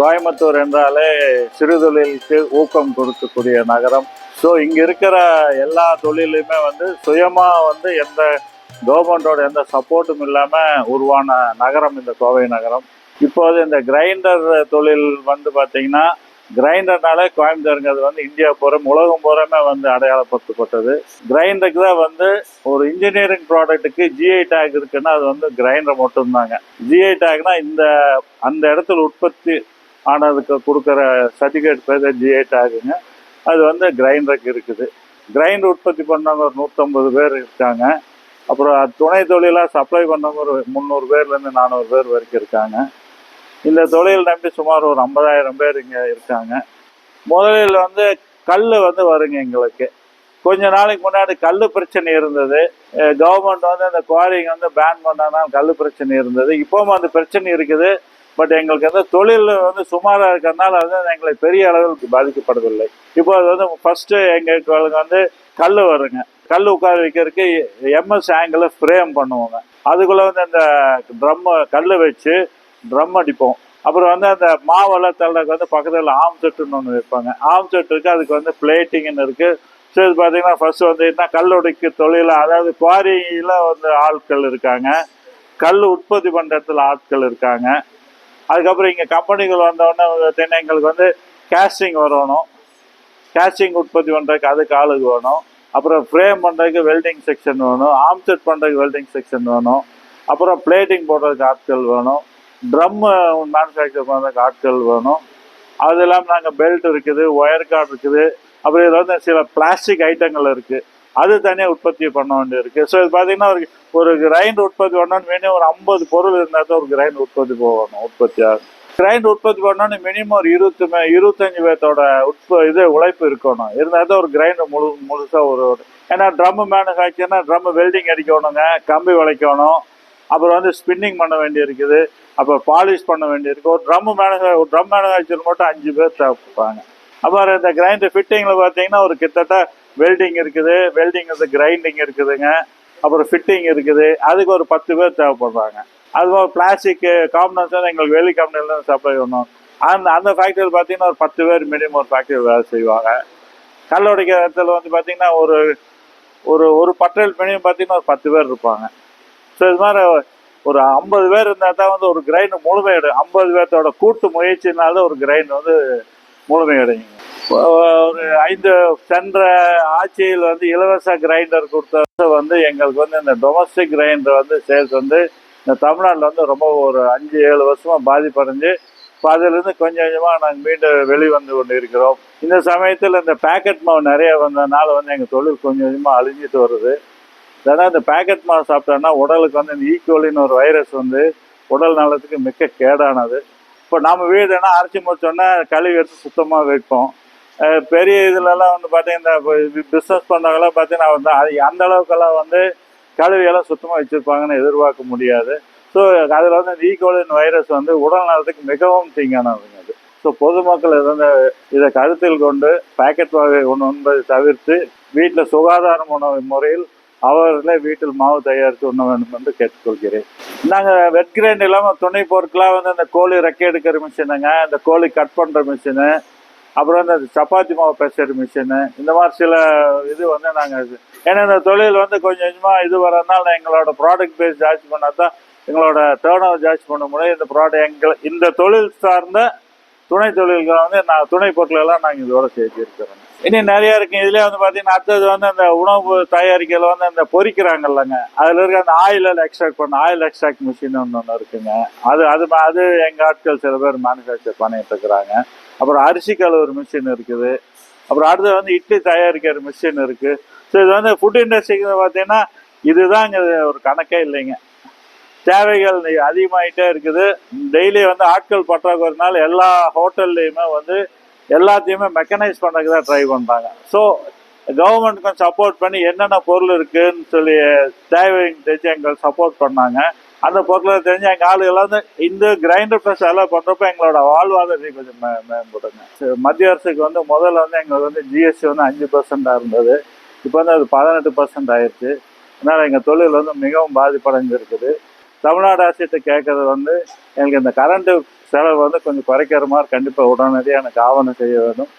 கோயம்புத்தூர் என்றாலே சிறுதொழிலுக்கு ஊக்கம் கொடுக்கக்கூடிய நகரம். ஸோ இங்கே இருக்கிற எல்லா தொழிலுமே வந்து சுயமாக வந்து எந்த கவர்மெண்டோட எந்த சப்போர்ட்டும் இல்லாமல் உருவான நகரம் இந்த கோவை நகரம். இப்போது இந்த கிரைண்டர் தொழில் வந்து பார்த்திங்கன்னா கிரைண்டர்னாலே கோயம்புத்தூருங்கிறது வந்து இந்தியா பூரம் உலகம் பூரமே வந்து அடையாளப்படுத்தப்பட்டது. கிரைண்டருக்கு தான் வந்து ஒரு இன்ஜினியரிங் ப்ராடக்ட்டுக்கு ஜிஐ டேக் இருக்குன்னா அது வந்து கிரைண்டர் மட்டும்தாங்க. ஜிஐ டேக்னா இந்த அந்த இடத்துல உற்பத்தி ஆனதுக்கு கொடுக்குற சர்டிஃபிகேட் பேர் ஜிஐ ஆகுங்க. அது வந்து கிரைண்டருக்கு இருக்குது. கிரைண்டர் உற்பத்தி பண்ணவங்க ஒரு நூற்றம்பது பேர் இருக்காங்க. அப்புறம் துணை தொழிலாக சப்ளை பண்ணவங்க ஒரு முந்நூறு பேர்லேருந்து நானூறு பேர் வரைக்கும் இருக்காங்க. இந்த தொழில் நம்பி சுமார் ஒரு ஐம்பதாயிரம் பேர் இங்கே இருக்காங்க. முதலில் வந்து கல் வந்து வருங்க எங்களுக்கு. கொஞ்ச நாளைக்கு முன்னாடி கல் பிரச்சனை இருந்தது. கவர்மெண்ட் வந்து அந்த குவாரிங் வந்து பேன் பண்ணாதான் கல் பிரச்சனை இருந்தது. இப்போவும் அந்த பிரச்சனை இருக்குது. பட் எங்களுக்கு வந்து தொழில் வந்து சுமாராக இருக்கிறதுனால வந்து எங்களுக்கு பெரிய அளவில் பாதிக்கப்படவில்லை. இப்போ அது வந்து ஃபஸ்ட்டு எங்களுக்கு வந்து கல் வருங்க. கல் உட்கார வைக்கிறதுக்கு எம்எஸ் ஆங்கிள் ஃப்ரேம் பண்ணுவோங்க. அதுக்குள்ளே வந்து அந்த ட்ரம் கல் வச்சு ட்ரம் அடிப்போம். அப்புறம் வந்து அந்த மாவெல்லாம் தள்ளக்கு வந்து பக்கத்தில் ஆம் செட்டுன்னு ஒன்று வைப்பாங்க. ஆம் செட்டு அதுக்கு வந்து பிளேட்டிங்னு இருக்குது ஸோ இது பார்த்தீங்கன்னா ஃபர்ஸ்ட் வந்து என்ன கல் உடைக்கு தொழில் அதாவது குவாரியில் வந்து ஆட்கள் இருக்காங்க. கல் உற்பத்தி பண்ணுற இடத்துல ஆட்கள் இருக்காங்க. அதுக்கப்புறம் இங்கே கம்பெனிகள் வந்தோடனே தென்னை எங்களுக்கு வந்து கேஸ்டிங் வரணும். கேஸ்டிங் உற்பத்தி பண்ணுறதுக்கு அதுக்கு ஆளுக்கு வேணும். அப்புறம் ஃப்ரேம் பண்ணுறதுக்கு வெல்டிங் செக்ஷன் வேணும். ஆம் செட் பண்ணுறதுக்கு வெல்டிங் செக்ஷன் வேணும். அப்புறம் பிளேட்டிங் போடுறதுக்கு ஆட்கள் வேணும். ட்ரம் மேனுஃபேக்சர் பண்ணுறதுக்கு ஆட்கள் வேணும். அது இல்லாமல் நாங்கள் பெல்ட் இருக்குது ஒயர் கார்டு இருக்குது. அப்புறம் இதில் வந்து சில பிளாஸ்டிக் ஐட்டங்கள் இருக்குது அது தனியாக உற்பத்தி பண்ண வேண்டியிருக்கு. ஸோ இது பார்த்தீங்கன்னா ஒரு ஒரு கிரைண்ட் உற்பத்தி பண்ணணும்னு மினிமம் ஒரு ஐம்பது பொருள் இருந்தால் தான் ஒரு கிரைண்ட் உற்பத்தி போகணும் உற்பத்தி ஆகும் கிரைண்ட் உற்பத்தி பண்ணணும்னு மினிமம் ஒரு இருபத்தி மே- இருபத்தஞ்சு பேர்த்தோட உற்ப இது உழைப்பு இருக்கணும். இருந்தால் தான் ஒரு கிரைண்ட் முழு முழுசாக ஒரு ஏன்னா ட்ரம் மேனுஃபேக்சர்னா ட்ரம் வெல்டிங் அடிக்கணுங்க கம்பி வளைக்கணும். அப்புறம் வந்து ஸ்பின்னிங் பண்ண வேண்டியிருக்குது. அப்புறம் பாலிஷ் பண்ண வேண்டியிருக்கு ஒரு ட்ரம் மேனுஃபே ஒரு ட்ரம் மேனுஃபேக்சர் மட்டும் அஞ்சு பேர் தேவைப்படுறாங்க அப்புறம் இந்த கிரைண்டர் ஃபிட்டிங்கில் பார்த்தீங்கன்னா ஒரு கிட்டத்தட்ட வெல்டிங் இருக்குது வெல்டிங் வந்து கிரைண்டிங் இருக்குதுங்க. அப்புறம் ஃபிட்டிங் இருக்குது. அதுக்கு ஒரு பத்து பேர் தேவைப்படுறாங்க. அது மாதிரி பிளாஸ்டிக் காம்பனன்ஸ் எங்களுக்கு வெளி கம்பெனிலேருந்து சப்ளை பண்ணணும் அந்த அந்த ஃபேக்ட்ரியில் பார்த்தீங்கன்னா ஒரு பத்து பேர் மினிமம் ஒரு ஃபேக்ட்ரியில் வேலை செய்வாங்க. கல் உடைக்கிற இடத்துல வந்து பார்த்தீங்கன்னா ஒரு ஒரு ஒரு பட்டல் மினிமம் பார்த்தீங்கன்னா ஒரு பத்து பேர் இருப்பாங்க. ஸோ இது மாதிரி ஒரு ஐம்பது பேர் இருந்தால் தான் வந்து ஒரு கிரைண்ட் முழுமையிடும் ஐம்பது பேர்த்தோட கூட்டு முயற்சினால ஒரு கிரைண்ட் வந்து முழுமையடையுங்க. ஒரு ஐந்து சென்ற ஆட்சியில் வந்து இலவச கிரைண்டர் கொடுத்தது வந்து எங்களுக்கு வந்து இந்த டொமஸ்டிக் கிரைண்டர் வந்து சேல்ஸ் வந்து இந்த தமிழ்நாட்டில் வந்து ரொம்ப ஒரு அஞ்சு ஏழு வருஷமாக பாதிப்படைஞ்சு இப்போ அதிலிருந்து கொஞ்சம் கொஞ்சமாக நாங்கள் மீண்டும் வெளிவந்து கொண்டு இருக்கிறோம் இந்த சமயத்தில் இந்த பேக்கெட் மாவு நிறைய வந்ததுனால வந்து எங்கள் தொழில் கொஞ்சம் கொஞ்சமாக அழிஞ்சிட்டு வருது. ஏன்னா இந்த பேக்கெட் மாவு சாப்பிட்டோன்னா உடலுக்கு வந்து இந்த ஈக்குவலின்னு ஒரு வைரஸ் வந்து உடல் நலத்துக்கு மிக்க கேடானது. இப்போ நம்ம வீடுனா அரைச்சி முடிச்சோன்னா கழுவி எடுத்து சுத்தமாக வைப்போம். பெரிய இதுலலாம் வந்து பார்த்தீங்கன்னா இந்த பிஸ்னஸ் பண்ணவங்களாம் பார்த்தீங்கன்னா வந்து அது அந்த அளவுக்கெல்லாம் வந்து கழுவியெல்லாம் சுத்தமாக வச்சுருப்பாங்கன்னு எதிர்பார்க்க முடியாது. ஸோ அதில் வந்து ஈகோலின் e வைரஸ் வந்து உடல் நலத்துக்கு மிகவும் தீங்கானதுங்க அது. ஸோ பொதுமக்கள் இருந்த வந்து இதை கருத்தில் கொண்டு பாக்கெட் வகை உணவு உண்பதை தவிர்த்து வீட்டில் சுகாதார உணவு முறையில் அவர்களே வீட்டில் மாவு தயாரித்து உண்ண வேண்டும் என்று கேட்டுக்கொள்கிறேன். நாங்கள் வெட் கிரைண்ட் இல்லாமல் துணை பொருட்களாக வந்து இந்த கோழி ரெக்கை எடுக்கிற மிஷினுங்க இந்த கோழி கட் பண்ணுற மிஷினு அப்புறம் இந்த சப்பாத்தி மாவு பேசுகிற மிஷினு இந்த மாதிரி சில இது வந்து நாங்கள் ஏன்னா இந்த தொழில் வந்து கொஞ்சம் கொஞ்சமாக இது வரதுனால எங்களோட ப்ராடக்ட் பேஸ் ஜாஸ்தி பண்ணால் தான் எங்களோட டேர்ன் ஓவர் ஜாஸ்தி பண்ண முடியும். இந்த ப்ராடக்ட் எங்கள் இந்த தொழில் சார்ந்த துணை தொழில்களை வந்து நான் துணை பொருட்கள் எல்லாம் நாங்கள் இதோட சேர்த்து இருக்கிறோம். இனி நிறையா இருக்கு. இதுலேயே வந்து பார்த்தீங்கன்னா அடுத்தது வந்து அந்த உணவு தயாரிக்கையில் வந்து அந்த பொரிக்கிறாங்கல்லங்க அதில் இருக்க அந்த ஆயில் எக்ஸ்ட்ராக்ட் பண்ண ஆயில் எக்ஸ்ட்ராக்ட் மிஷின் ஒன்று ஒன்று இருக்குங்க. அது அது அது எங்கள் ஆட்கள் சில பேர் மேனுஃபேக்சர் பண்ணிட்டு இருக்கிறாங்க. அப்புறம் அரிசி கழுவுற மிஷின் இருக்குது. அப்புறம் அடுத்து வந்து இட்லி தயாரிக்கிற மிஷின் இருக்குது ஸோ இது வந்து ஃபுட் இண்டஸ்ட்ரிக்கு பார்த்தீங்கன்னா இதுதான் இங்கே ஒரு கணக்கே இல்லைங்க. தேவைகள் அதிகமாகிட்டே இருக்குது. டெய்லி வந்து ஆட்கள் பற்றாக்குறதுனால எல்லா ஹோட்டல்லையுமே வந்து எல்லாத்தையுமே மெக்கனைஸ் பண்ணுறதுக்கு தான் ட்ரை பண்ணுறாங்க ஸோ கவர்மெண்ட் கொஞ்சம் சப்போர்ட் பண்ணி என்னென்ன பொருள் இருக்குதுன்னு சொல்லி தேவை தெரிஞ்சு எங்களுக்கு சப்போர்ட் பண்ணாங்க. அந்த போக்கில் தெரிஞ்சு எங்கள் ஆளுகள்லாம் வந்து இந்த கிரைண்டர் ப்ரெஸ் எல்லாம் பண்ணுறப்ப எங்களோட வாழ்வாதாரத்தை கொஞ்சம் மே மேம்படுங்க சரி, மத்திய அரசுக்கு வந்து முதல்ல வந்து எங்களுக்கு வந்து ஜிஎஸ்டி வந்து அஞ்சு பர்சண்டாக இருந்தது. இப்போ வந்து அது பதினெட்டு பர்சன்ட் ஆயிடுச்சு. அதனால் எங்கள் தொழில் வந்து மிகவும் பாதிப்படைஞ்சிருக்குது. தமிழ்நாடு அரசிட்ட கேட்கறது வந்து எங்களுக்கு இந்த கரண்ட்டு செலவு வந்து கொஞ்சம் குறைக்கிற மாதிரி கண்டிப்பாக உடனடியாக எனக்கு ஆவணம் செய்ய வேண்டும்.